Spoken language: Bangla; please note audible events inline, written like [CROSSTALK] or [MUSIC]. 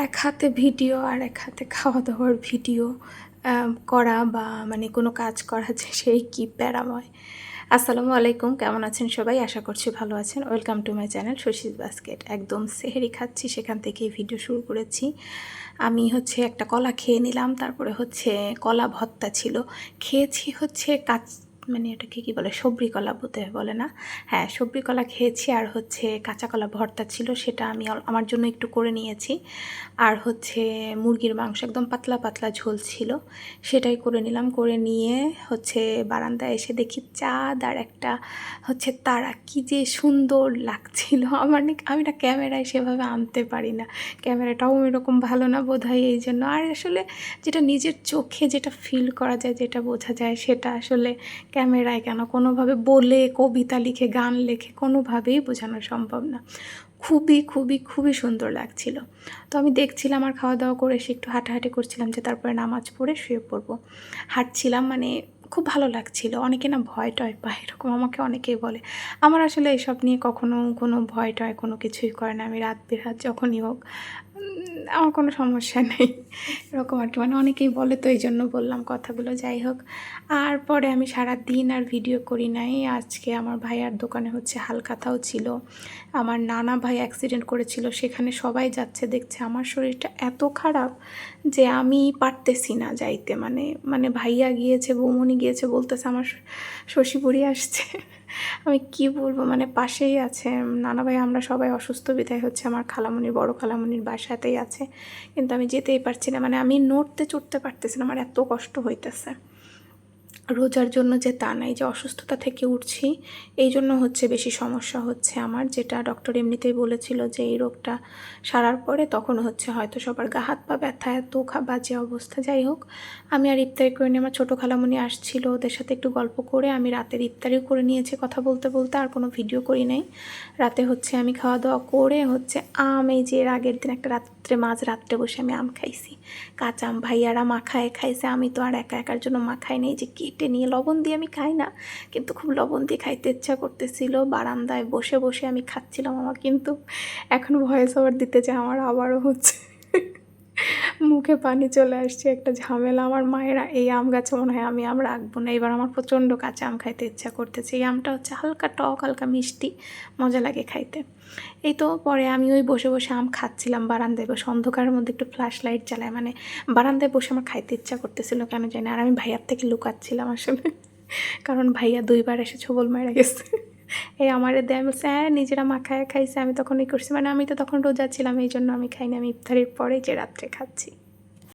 এক হাতে ভিডিও আর এক হাতে খাওয়া দাওয়ার ভিডিও করা বা মানে কোনো কাজ করা যে সেই কি প্যারাময়। আসসালামু আলাইকুম, কেমন আছেন সবাই? আশা করছি ভালো আছেন। ওয়েলকাম টু মাই চ্যানেল শশীর বাস্কেট একদম সেহেরি খাচ্ছি, সেখান থেকেই ভিডিও শুরু করেছি। আমি হচ্ছে একটা কলা খেয়ে নিলাম, তারপরে হচ্ছে কলা ভত্তা ছিল। খেয়েছি হচ্ছে কাঁচ মানে এটাকে কী বলে? সবরি কলা বলতে বলে না? হ্যাঁ সবরি কলা খেয়েছি। আর হচ্ছে কাঁচা কলা ভর্তা ছিল, সেটা আমি আমার জন্য একটু করে নিয়েছি। আর হচ্ছে মুরগির মাংস একদম পাতলা পাতলা ঝোল ছিল, সেটাই করে নিলাম। করে নিয়ে হচ্ছে বারান্দায় এসে দেখি চাঁদ আর একটা হচ্ছে তারা। কি যে সুন্দর লাগছিল। [LAUGHS] আমার আমি না ক্যামেরায় সেভাবে আনতে পারি না। ক্যামেরাটাও এরকম ভালো না বোধ হয় এই জন্য। আর আসলে যেটা নিজের চোখে যেটা ফিল করা যায়, যেটা বোঝা যায়, সেটা আসলে ক্যামেরায় কেন? কোনোভাবে বলে, কবিতা লিখে, গান লেখে কোনোভাবেই বোঝানো সম্ভব না। খুবই খুবই খুবই সুন্দর লাগছিল। তো আমি দেখছিলাম আর খাওয়া দাওয়া করে এসে একটু হাঁটাহাঁটি করছিলাম যে তারপরে নামাজ পড়ে শুয়ে পড়ব। হাঁটছিলাম মানে খুব ভালো লাগছিল। অনেকে না ভয় টয় পায়, এরকম আমাকে অনেকেই বলে। আমার আসলে এসব নিয়ে কখনো কোনো ভয় টয় কোনো কিছুই করে না। আমি রাত বেরাত যখনই হোক আমার কোনো সমস্যা নেই। এরকম আর কি। মানে অনেকেই বলে তো এই জন্য বললাম কথাগুলো। যাই হোক, আর পরে আমি সারা দিন আর ভিডিও করি নাই। আজকে আমার ভাইয়ার দোকানে হচ্ছে হালকাতাও ছিল। আমার নানা ভাই অ্যাক্সিডেন্ট করেছিল। সেখানে সবাই যাচ্ছে, দেখছে আমার শরীরটা এত খারাপ যে আমি পারতেছি না যাইতে। মানে মানে ভাইয়া গিয়েছে, বৌমনি গিয়েছে, বলতেছে আমার শশীপুরি আসছে। আমি কি বলব? মানে পাশেই আছে। নানা ভাই, আমরা সবাই অসুস্থ, বিদায় হচ্ছে। আমার খালামুনির বড় খালামুনির বাসাতেই আছে। কিন্তু আমি যেতেই পারছি না। মানে আমি নড়তে চড়তে পারতেছি না। আমার এত কষ্ট হইতেছে। রোজার জন্য যে তা নাই, যে অসুস্থতা থেকে উঠছি, এই জন্য হচ্ছে বেশি সমস্যা হচ্ছে আমার, যেটা ডক্টর এমনিতেই বলেছিল যে এই রোগটা সারার পরে তখন হচ্ছে হয়তো সবার গা, হাত পা ব্যথা, এত বাজে অবস্থা, যাই হোক। আমি আর ইফতারি করে নিয়ে আমার ছোটো খালামণি আসছিল, ওদের সাথে একটু গল্প করে আমি রাতের ইফতারিও করে নিয়েছি কথা বলতে বলতে, আর কোনো ভিডিও করি নাই। রাতে হচ্ছে আমি খাওয়া দাওয়া করে হচ্ছে আম, এই যে এর আগের দিন একটা রাত্রে মাঝ রাত্রে বসে আমি আম খাইছি। কাঁচা আম ভাইয়ারা মাখায় খাইছে, আমি তো আর একা একার জন্য মাখাই নেই, যে কেটে নিয়ে লবণ দিয়ে আমি খাই না, কিন্তু খুব লবণ দিয়ে খাইতে ইচ্ছা করতেছিল। বারান্দায় বসে বসে আমি খাচ্ছিলাম, আমার কিন্তু এখন ভয়েস ওভার দিতে যে আমার আবারও হচ্ছে। মুখে পানি চলে আসছে, একটা ঝামেলা। আমার মায়েরা, এই আম গাছে মনে হয় আমি আম রাখব না। এবার আমার প্রচণ্ড কাঁচা আম খাইতে ইচ্ছা করতেছে। এই আমটা হচ্ছে হালকা টক, হালকা মিষ্টি, মজা লাগে খাইতে। এই তো পরে আমি ওই বসে বসে আম খাচ্ছিলাম বারান্দায়। বসে অন্ধকারের মধ্যে একটু ফ্ল্যাশ লাইট জ্বালায়। মানে বারান্দায় বসে আমার খাইতে ইচ্ছা করতেছিল, কেন জানি। আর আমি ভাইয়ার থেকে লুকাচ্ছিলাম আসলে। কারণ ভাইয়া দুইবার এসে ছবল মেরে গেছে। এই আমার দেয় বলছি হ্যাঁ নিজেরা মাখায় খাইছে। আমি তখন এই করছি। মানে আমি তো তখন রোজা ছিলাম এই জন্য আমি খাইনি। আমি ইফতারির পরে যে রাত্রে খাচ্ছি।